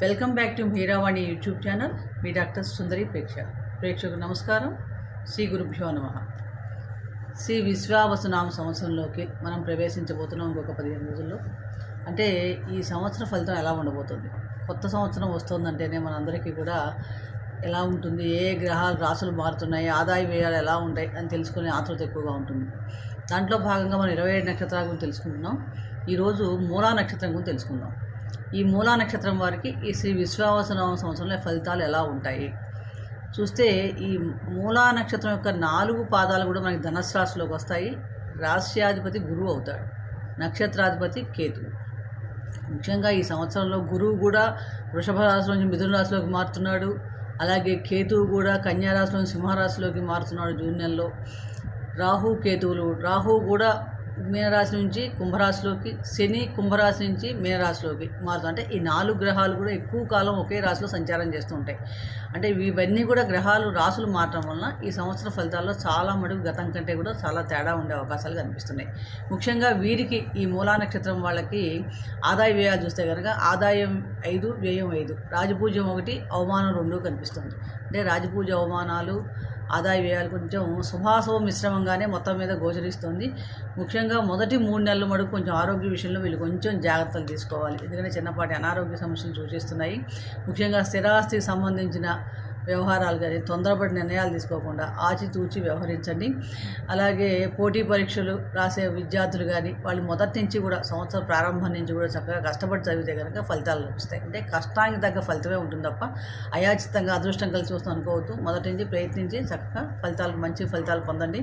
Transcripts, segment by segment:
Welcome back to Meeravani YouTube channel. Me doctor Sundari ప్రేక్ష. ప్రేక్షకు నమస్కారం. శ్రీ గురుభ్యో నమ. శ్రీ విశ్వావసనామ సంవత్సరంలోకి మనం ప్రవేశించబోతున్నాం ఇంకొక పదిహేను రోజుల్లో. అంటే ఈ సంవత్సరం ఫలితం ఎలా ఉండబోతుంది? కొత్త సంవత్సరం వస్తుందంటేనే మనందరికీ కూడా ఎలా ఉంటుంది? ఏ గ్రహాలు రాసులు మారుతున్నాయి? ఆదాయ వ్యయాలు ఎలా ఉంటాయి? అని తెలుసుకునే ఆతృత ఎక్కువగా ఉంటుంది. దాంట్లో భాగంగా మనం ఇరవై ఏడు నక్షత్రాల గురించి తెలుసుకుంటున్నాం. ఈరోజు మూలా నక్షత్రం గురించి తెలుసుకుందాం. ఈ మూలా నక్షత్రం వారికి ఈ శ్రీ విశ్వావసనామ సంవత్సరంలో ఫలితాలు ఎలా ఉంటాయి? చూస్తే ఈ మూలా నక్షత్రం యొక్క నాలుగు పాదాలు కూడా మనకి ధనస్సు రాశిలోకి వస్తాయి. రాశ్యాధిపతి గురువు అవుతాడు. నక్షత్రాధిపతి కేతు ముఖ్యంగా ఈ సంవత్సరంలో గురువు కూడా వృషభ రాశి నుంచి మిథున రాశిలోకి మారుతున్నాడు. అలాగే కేతువు కూడా కన్యా నుంచి సింహరాశిలోకి మారుతున్నాడు జూన్ నెలలో. రాహు కేతువులు రాహు కూడా మీనరాశి నుంచి కుంభరాశిలోకి శని కుంభరాశి నుంచి మీనరాశిలోకి మారుతుంది అంటే ఈ నాలుగు గ్రహాలు కూడా ఎక్కువ కాలం ఒకే రాశిలో సంచారం చేస్తూ ఉంటాయి. అంటే ఇవన్నీ కూడా గ్రహాలు రాసులు మారటం వలన ఈ సంవత్సర ఫలితాల్లో చాలా మటుకు గతం కంటే కూడా చాలా తేడా ఉండే అవకాశాలు కనిపిస్తున్నాయి. ముఖ్యంగా వీరికి ఈ మూలా నక్షత్రం వాళ్ళకి ఆదాయ వ్యయాలు చూస్తే కనుక ఆదాయం ఐదు వ్యయం ఐదు. రాజపూజ్యం ఒకటి అవమానం రెండు కనిపిస్తుంది. అంటే రాజపూజ అవమానాలు ఆదాయ వ్యయాలు కొంచెం శుభాశుభ మిశ్రమంగానే మొత్తం మీద గోచరిస్తుంది. ముఖ్యంగా మొదటి మూడు నెలలు మటుకు కొంచెం ఆరోగ్య విషయంలో వీళ్ళు కొంచెం జాగ్రత్తలు తీసుకోవాలి. ఎందుకంటే చిన్నపాటి అనారోగ్య సమస్యలు సూచిస్తున్నాయి ముఖ్యంగా స్థిరాస్తికి సంబంధించిన వ్యవహారాలు కానీ తొందరపడి నిర్ణయాలు తీసుకోకుండా ఆచితూచి వ్యవహరించండి. అలాగే పోటీ పరీక్షలు రాసే విద్యార్థులు కానీ వాళ్ళు మొదటి నుంచి కూడా సంవత్సరం ప్రారంభం నుంచి కూడా చక్కగా కష్టపడి చదివితే కనుక ఫలితాలు లభిస్తాయి. అంటే కష్టానికి తగ్గ ఫలితమే ఉంటుంది తప్ప అయాచితంగా అదృష్టం కలిసి వస్తుంది అనుకోవద్దు. మొదటి నుంచి ప్రయత్నించి చక్కగా ఫలితాలు మంచి ఫలితాలు పొందండి.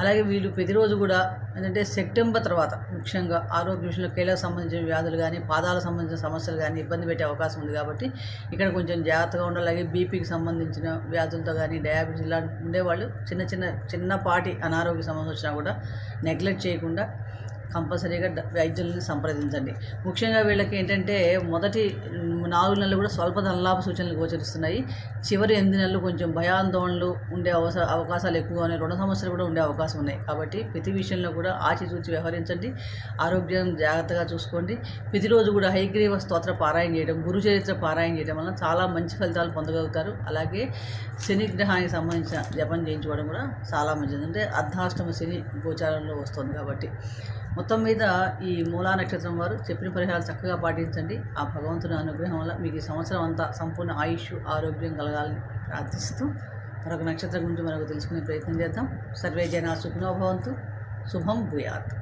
అలాగే వీళ్ళు ప్రతిరోజు కూడా ఏంటంటే సెప్టెంబర్ తర్వాత ముఖ్యంగా ఆరోగ్య విషయంలో కీళ్ళకు సంబంధించిన వ్యాధులు కానీ పాదాలకు సంబంధించిన సమస్యలు కానీ ఇబ్బంది పెట్టే అవకాశం ఉంది కాబట్టి ఇక్కడ కొంచెం జాగ్రత్తగా ఉండాలి. అలాగే బీపీకి సంబంధించి సంబంధించిన వ్యాధులతో కానీ డయాబెటీస్ ఇలా ఉండేవాళ్ళు చిన్న చిన్న చిన్నపాటి అనారోగ్య సమస్య వచ్చినా కూడా నెగ్లెక్ట్ చేయకుండా కంపల్సరీగా వైద్యులను సంప్రదించండి. ముఖ్యంగా వీళ్ళకి ఏంటంటే మొదటి నాలుగు నెలలు కూడా స్వల్ప ధనలాభ సూచనలు గోచరిస్తున్నాయి. చివరి ఎనిమిది నెలలు కొంచెం భయాందోళనలు ఉండే అవస అవకాశాలు ఎక్కువగా ఉన్నాయి. రుణ సమస్యలు కూడా ఉండే అవకాశం ఉన్నాయి. కాబట్టి ప్రతి విషయంలో కూడా ఆచితూచి వ్యవహరించండి. ఆరోగ్యం జాగ్రత్తగా చూసుకోండి. ప్రతిరోజు కూడా హైగ్రీవ స్తోత్ర పారాయణ చేయడం గురు చరిత్ర పారాయణ చేయడం వల్ల చాలా మంచి ఫలితాలు పొందగలుగుతారు. అలాగే శని గ్రహానికి సంబంధించిన జపం చేయించుకోవడం కూడా చాలా మంచిది. అంటే అర్ధాష్టమ శని గోచారంలో వస్తుంది కాబట్టి. మొత్తం మీద ఈ మూలా నక్షత్రం వారు చెప్పిన పరిహారాలు చక్కగా పాటించండి. ఆ భగవంతుని అనుగ్రహం వల్ల మీకు ఈ సంవత్సరం అంతా సంపూర్ణ ఆయుష్ ఆరోగ్యం కలగాలని ప్రార్థిస్తూ మరొక నక్షత్రం గురించి మనకు తెలుసుకునే ప్రయత్నం చేద్దాం. సర్వే జనా సుఖినో భవంతు. శుభం భూయాత్.